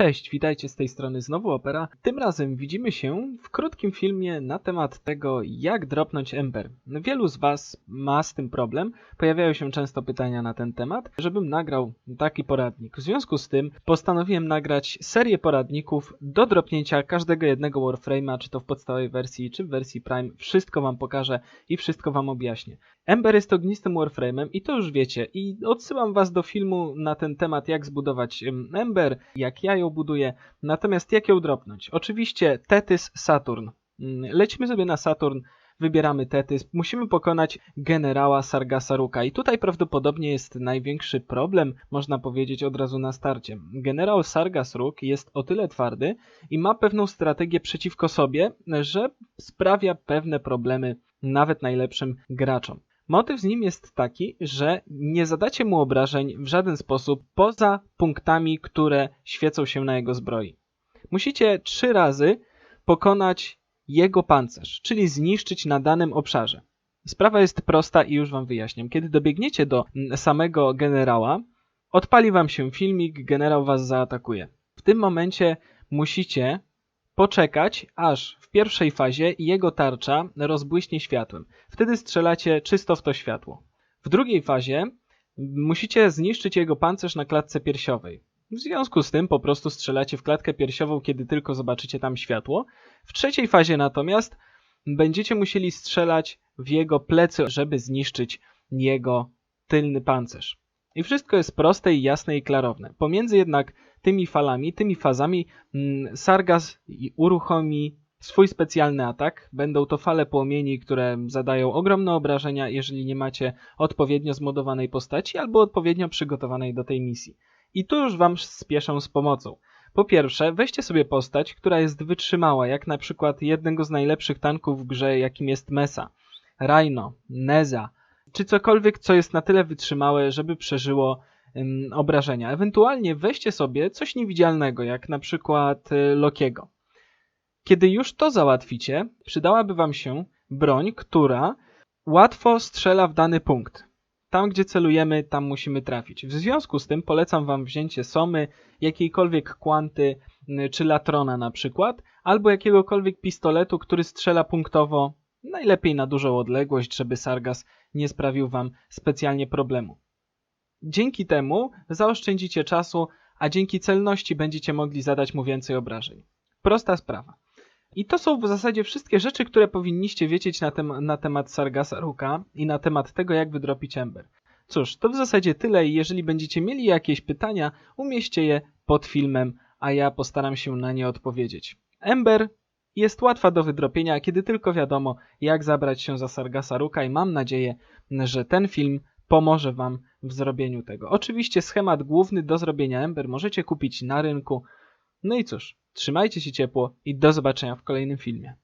Cześć, witajcie z tej strony znowu Opera. Tym razem widzimy się w krótkim filmie na temat tego, jak dropnąć Ember. Wielu z Was ma z tym problem, pojawiają się często pytania na ten temat, żebym nagrał taki poradnik. W związku z tym postanowiłem nagrać serię poradników do dropnięcia każdego jednego Warframe'a, czy to w podstawowej wersji, czy w wersji Prime. Wszystko Wam pokażę i wszystko Wam objaśnię. Ember jest ognistym Warframe'em i to już wiecie. I odsyłam Was do filmu na ten temat, jak zbudować Ember, jak ja ją buduję. Natomiast jak ją dropnąć? Oczywiście Tetys Saturn. Mm, lecimy sobie na Saturn, wybieramy Tetys. Musimy pokonać generała Sargasaruka. I tutaj prawdopodobnie jest największy problem, można powiedzieć od razu na starcie. Generał Sargasruk jest o tyle twardy i ma pewną strategię przeciwko sobie, że sprawia pewne problemy nawet najlepszym graczom. Motyw z nim jest taki, że nie zadacie mu obrażeń w żaden sposób poza punktami, które świecą się na jego zbroi. Musicie trzy razy pokonać jego pancerz, czyli zniszczyć na danym obszarze. Sprawa jest prosta i już wam wyjaśniam. Kiedy dobiegniecie do samego generała, odpali wam się filmik, generał was zaatakuje. W tym momencie musicie poczekać, aż w pierwszej fazie jego tarcza rozbłyśnie światłem. Wtedy strzelacie czysto w to światło. W drugiej fazie musicie zniszczyć jego pancerz na klatce piersiowej. W związku z tym po prostu strzelacie w klatkę piersiową, kiedy tylko zobaczycie tam światło. W trzeciej fazie natomiast będziecie musieli strzelać w jego plecy, żeby zniszczyć jego tylny pancerz. I wszystko jest proste i jasne i klarowne. Pomiędzy jednak tymi falami, tymi fazami mm, Sargas uruchomi swój specjalny atak. Będą to fale płomieni, które zadają ogromne obrażenia, jeżeli nie macie odpowiednio zmodowanej postaci albo odpowiednio przygotowanej do tej misji. I tu już Wam spieszę z pomocą. Po pierwsze, weźcie sobie postać, która jest wytrzymała, jak na przykład jednego z najlepszych tanków w grze, jakim jest Mesa, Rhino, Neza, czy cokolwiek, co jest na tyle wytrzymałe, żeby przeżyło obrażenia. Ewentualnie weźcie sobie coś niewidzialnego, jak na przykład y, Lokiego. Kiedy już to załatwicie, przydałaby Wam się broń, która łatwo strzela w dany punkt. Tam, gdzie celujemy, tam musimy trafić. W związku z tym polecam Wam wzięcie Somy, jakiejkolwiek Kwanty czy Latrona na przykład, albo jakiegokolwiek pistoletu, który strzela punktowo, najlepiej na dużą odległość, żeby Sargas nie sprawił Wam specjalnie problemu. Dzięki temu zaoszczędzicie czasu, a dzięki celności będziecie mogli zadać mu więcej obrażeń. Prosta sprawa. I to są w zasadzie wszystkie rzeczy, które powinniście wiedzieć na, tem na temat Sargasa Ruka i na temat tego, jak wydropić Ember. Cóż, to w zasadzie tyle i jeżeli będziecie mieli jakieś pytania, umieśćcie je pod filmem, a ja postaram się na nie odpowiedzieć. Ember jest łatwa do wydropienia, kiedy tylko wiadomo, jak zabrać się za Sargasa Ruka i mam nadzieję, że ten film pomoże Wam w zrobieniu tego. Oczywiście schemat główny do zrobienia Ember możecie kupić na rynku. No i cóż, trzymajcie się ciepło i do zobaczenia w kolejnym filmie.